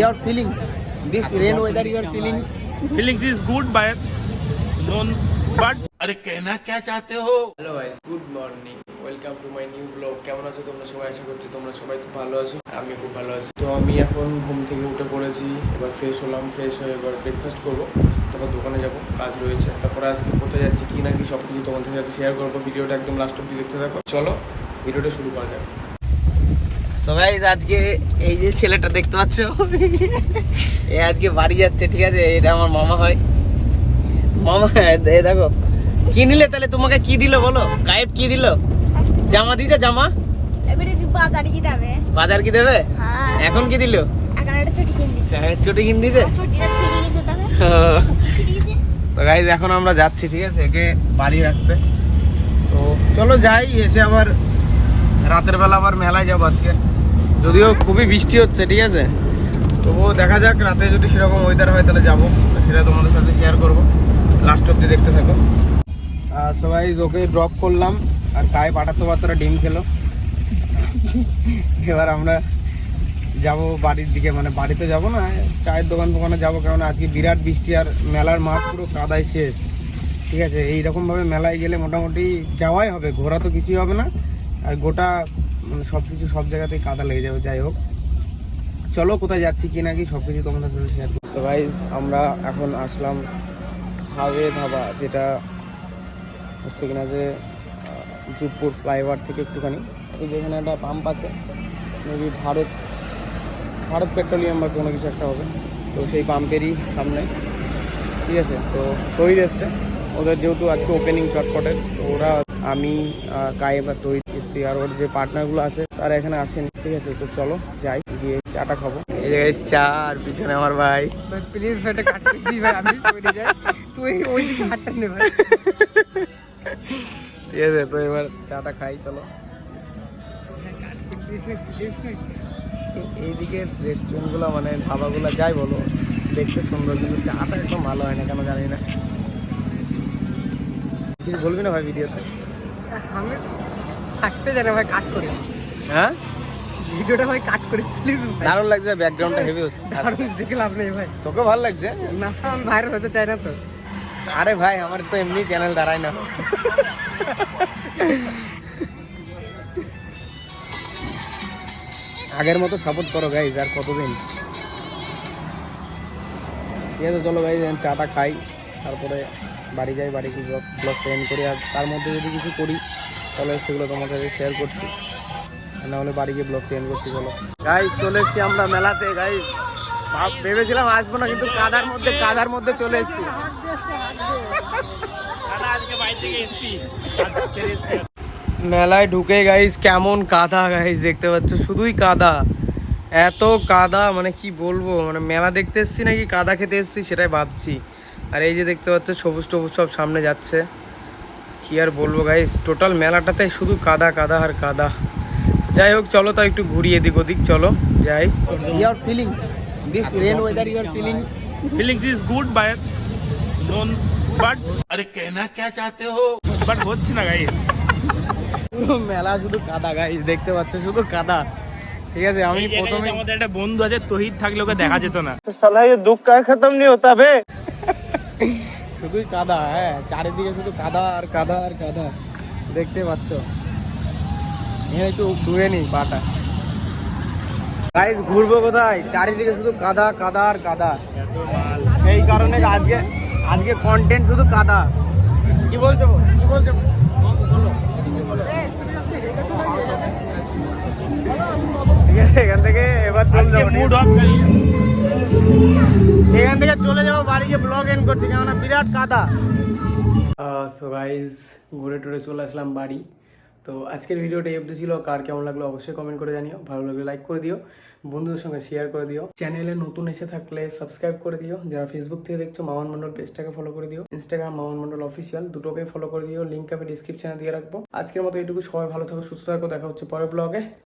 your feelings. This rain weather your feelings. feelings is good but don't but আরে কেনা কে চাতে হো? Hello guys good morning welcome to my new blog কেমন আছো তোমরা সবাই? আশা করছি তোমরা সবাই খুব ভালো আছো। আমি খুব ভালো আছি। তো আমি এখন ঘুম থেকে উঠে পড়েছি। এবার ফ্রেশ হলাম ফ্রেশ হয়ে এবার ব্রেকফাস্ট করব। তারপর দোকানে যাব কাজ রয়েছে। তারপর আজকে কোথায় যাচ্ছি কি না কি সব কিছু তোমাদের সাথে শেয়ার করব। ভিডিওটা একদম লাস্ট অবধি দেখতে থাকো। চলো ভিডিওটা শুরু করা যাক। সো গাইজ আজকে এই যে ছেলেটা দেখতে পাচ্ছ এ আজকে বাড়ি যাচ্ছে ঠিক আছে? এটা আমার মামা হয়। মামা এ দেখো কি নিলে তাহলে তোমাকে কি দিল বলো? গায়েব কি দিল? জামা দিছে জামা? বাজারে কি দেবে? হ্যাঁ। এখন কি দিল? ছুটি কিন দিছে তো গাইজ এখন আমরা যাচ্ছি ঠিক আছে? একে বাড়ি রাখতে। তো চলো যাই এসে আবার রাতের বেলা আবার মেলায় যাব আজকে। যদিও খুবই বৃষ্টি হচ্ছে, ঠিক আছে? তবুও দেখা যাক, রাতে যদি সেরকম ওয়েদার হয় তাহলে যাব। সেটা তোমাদের সাথে শেয়ার করব। লাস্ট অব্দি দেখতে থাকো। সবাই ওকে ড্রপ করলাম। আর গায়ে পাঠাতো বাচ্চারা ডিম খেলো। এবার আমরা যাব বাড়ির দিকে। মানে বাড়িতে যাব না, চায়ের দোকান ফোকানে যাব। কারণ আজকে বিরাট বৃষ্টি আর মেলার মাঠ পুরো কাদায় শেষ। ঠিক আছে, এইরকমভাবে মেলায় গেলে মোটামুটি যাওয়াই হবে। ঘোরা তো কিছুই হবে না। আর গোটা মানে সব কিছু সব জায়গাতেই কাদা লেগে যাবে যাই হোক। চলো কোথায় যাচ্ছি কি না কি সব কিছু তোমাদের সাথে শেয়ার করছি। গাইজ আমরা এখন আসলাম হাওয়ে ধাবা যেটা হচ্ছে কিনা যে আহ, ফ্লাইওভার থেকে একটুখানি। এই যেখানে একটা পাম্প আছে মেবি ভারত ভারত পেট্রোলিয়াম বা কোনো কিছু একটা হবে। তো সেই পাম্পেরই সামনে ঠিক আছে? তো তৈরি এসছে। ওদের যেহেতু আজকে ওপেনিং চটপটের তো ওরা আমি আহ, কায়ে বা তৈরি এসছি আর ওর যে পার্টনারগুলো আছে তারা এখানে আসেনি। ঠিক আছে তো চলো যাই গিয়ে চাটা খাব। এই জায়গায় চা আর পিছনে আমার ভাই। প্লিজ ভাই এটা কাটতে দিই ভাই আমি যাই। তুই ওই দিকে হাতটা নে ভাই। ঠিক আছে তো এবার চাটা খাই চলো। এইদিকে রেস্টুরেন্টগুলো মানে ধাবাগুলো যাই বলো দেখতে সুন্দর কিন্তু চাটা একদম ভালো হয় না কেন জানি না। কিছু বলবি না ভাই ভিডিওতে আমি থাকতে জানি ভাই কাট করিস হ্যাঁ? ভিডিওটা ভাই কাট করিস প্লিজ দারুণ লাগছে ব্যাকগ্রাউন্ডটা হেভি দারুণ দেখে লাভ নেই ভাই। তোকে ভালো লাগছে? না আমি ভাইরাল হতে চাই না তো। আরে ভাই আমার তো এমনি চ্যানেল দাঁড়ায় না। আগের মতো সাপোর্ট করো গাইজ আর কতদিন? ঠিক আছে চলো গাইজ চাটা খাই তারপরে বাড়ি যাই বাড়ি কি ব্লগ ব্লগ এন্ড করি আর তার মধ্যে যদি কিছু করি তাহলে সেগুলো সাথে শেয়ার করছি। না হলে বাড়ি গিয়ে ব্লগ এন্ড করছি, চলো। গাইজ চলে এসছি আমরা মেলাতে গাইজ ভেবেছিলাম আসব না, কিন্তু কাদার মধ্যে কাদার মধ্যে চলে এসছি। মেলায় ঢুকে গাইস কেমন কাদা গাইস দেখতে পাচ্ছ? শুধুই কাদা। এত কাদা মানে কি বলব? মানে মেলা দেখতে এসছি নাকি, কাদা খেতে এসছি সেটাই ভাবছি। আর এই যে দেখতে পাচ্ছ, সবুজ টবুজ সব সামনে যাচ্ছে। কি আর বলবো গাইস টোটাল মেলাটাতে শুধু কাদা কাদা আর কাদা যাই হোক চলো তো একটু ঘুরি এদিক ওদিক চলো যাই your feelings this rain weather your feelings feelings is good by known but अरे कहना क्या चाहते हो but হচ্ছে না গাইস পুরো মেলা শুধু কাদা গাইস দেখতে পাচ্ছ শুধু কাদা ঠিক আছে আমি প্রথমে আমাদের একটা বন্ধু আছে তহিদ থাকলে ওকে দেখা যেত না শুধুই কাদা হ্যাঁ চারিদিকে শুধু কাদা আর কাদা আর কাদা। দেখতে পাচ্ছ? এখানে একটু ঘুরে নি পাটা গাইস ঘুরবো কোথায়? চারিদিকে শুধু কাদা কাদা আর কাদা। সেই কারণে আজকে আজকে কন্টেন্ট শুধু কাদা। কি বলছো? কি বলছো? ঠিক আছে এখান থেকে এবার চলে যাব। এখান থেকে চলে যাব বাড়ি গিয়ে ব্লগ এন্ড করছি, কেননা বিরাট কাদা। সো গাইজ ঘুরে টুরে চলে আসলাম বাড়ি। তো আজকের ভিডিওটা এই অবধি ছিল, কার কেমন লাগল অবশ্যই কমেন্ট করে জানিও, ভালো লাগলে লাইক করে দিও, বন্ধুদের সঙ্গে শেয়ার করে দিও। চ্যানেলে নতুন এসে থাকলে সাবস্ক্রাইব করে দিও, যারা ফেসবুক থেকে দেখছ, মামন মন্ডল পেজটাকে ফলো করে দিও ইনস্টাগ্রাম মামন মন্ডল অফিসিয়াল দুটোকে ফলো করে দিও লিঙ্ক আমি ডিসক্রিপশনে দিয়ে রাখব। আজকের মতো এটুকু সবাই ভালো থাকো, সুস্থ থাকো, দেখা হচ্ছে পরের ব্লগে